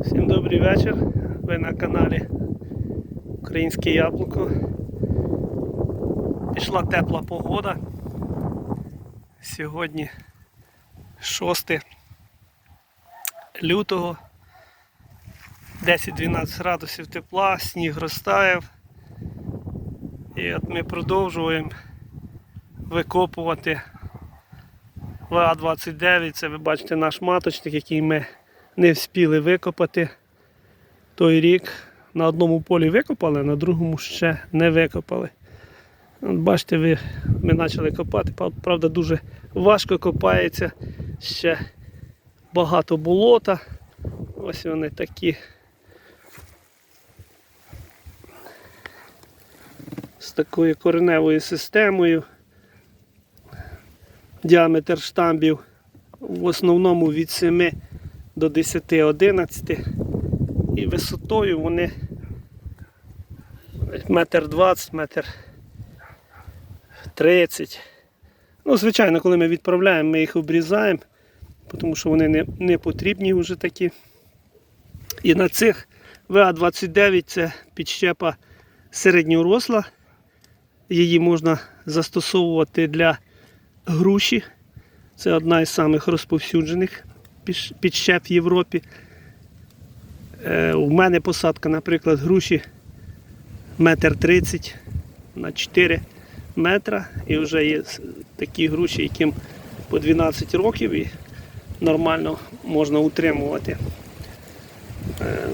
Всім добрий вечір. Ви на каналі Українське Яблуко. Пішла тепла погода. Сьогодні 6 лютого. 10-12 градусів тепла, сніг розтаяв. І от ми продовжуємо викопувати ВА-29. Це ви бачите наш маточник, який ми не встигли викопати той рік. На одному полі викопали, а на другому ще не викопали. Бачите, ви, ми почали копати, правда, дуже важко копається, ще багато болота. Ось вони такі. З такою кореневою системою. Діаметр штамбів в основному від 7 до 10-11 і висотою вони метр 20, метр 30. Ну, звичайно, коли ми відправляємо, ми їх обрізаємо, тому що вони не, не потрібні вже такі. І на цих ВА-29 це підщепа середньоросла. Її можна застосовувати для груші. Це одна із самих розповсюджених підщеп в Європі. Е, у мене посадка, наприклад, груші метр тридцять на 4 метра. І вже є такі груші, яким по 12 років і нормально можна утримувати. Е,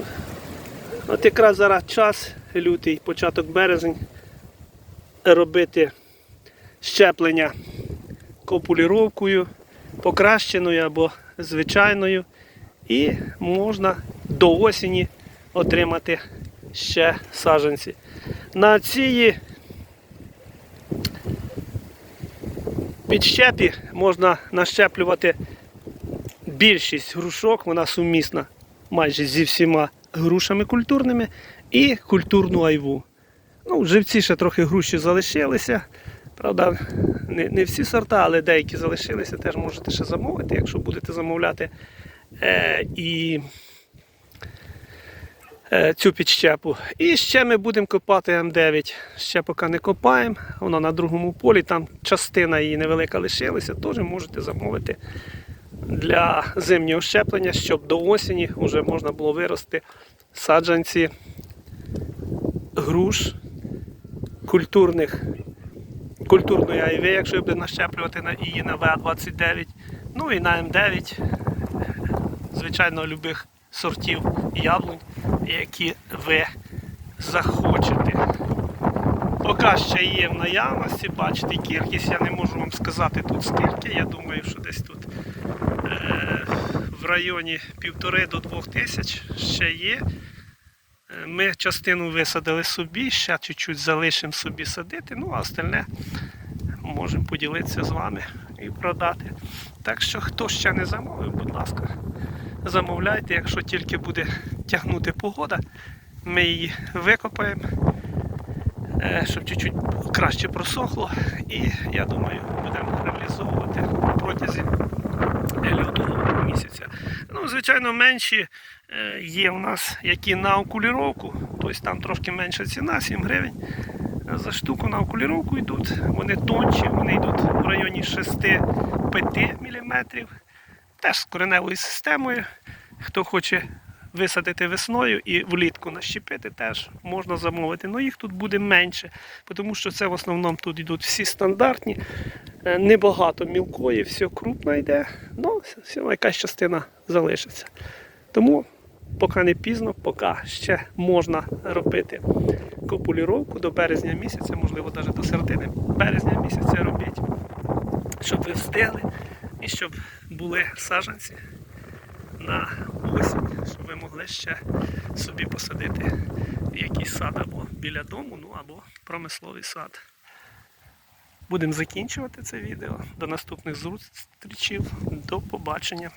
от якраз зараз час, лютий, початок березень, робити щеплення копуліровкою, покращеною або звичайною. І можна до осені отримати ще саджанці. На цій підщепі можна нащеплювати більшість грушок, вона сумісна майже зі всіма грушами культурними і культурну айву. Ну, живці ще трохи груші залишилися. Правда, не, не всі сорта, але деякі залишилися, теж можете ще замовити, якщо будете замовляти. Е, і е, цю підщепу. І ще ми будемо копати М9. Ще поки не копаємо. Воно на другому полі, там частина її невелика лишилася, теж можете замовити для зимнього щеплення, щоб до осені вже можна було вирости саджанці груш культурних культурної айви, якщо буде нащеплювати на її на В29, ну і на М9, звичайно, любих сортів яблунь, які ви захочете. Поки ще є в наявності, бачите, кількість, я не можу вам сказати тут скільки. Я думаю, що десь тут е, в районі півтори до двох тисяч ще є. Ми частину висадили собі, ще чуть-чуть залишимо собі садити, ну а остальне можемо поділитися з вами і продати. Так що, хто ще не замовив, будь ласка, замовляйте, якщо тільки буде тягнути погода, ми її викопаємо, е, щоб чуть-чуть краще просохло. І я думаю, будемо реалізовувати протязі лютого місяця. Ну, звичайно, менші е, є у нас, які на окуліровку, тобто там трошки менша ціна, 7 гривень. За штуку на окуліровку йдуть, вони тонші, вони йдуть в районі 6-5 мм. Теж з кореневою системою. Хто хоче висадити весною і влітку нащепити, теж можна замовити. Ну їх тут буде менше, тому що це в основному тут йдуть всі стандартні, Е, небагато мілкої, все крупно йде, ну все якась частина залишиться. Тому поки не пізно, поки ще можна робити копуліровку до березня місяця, можливо, навіть до середини березня місяця робіть, щоб ви встигли і щоб були саджанці на осінь, щоб ви могли ще собі посадити якийсь сад або біля дому, ну або промисловий сад. Будемо закінчувати це відео. До наступних зустрічів. До побачення.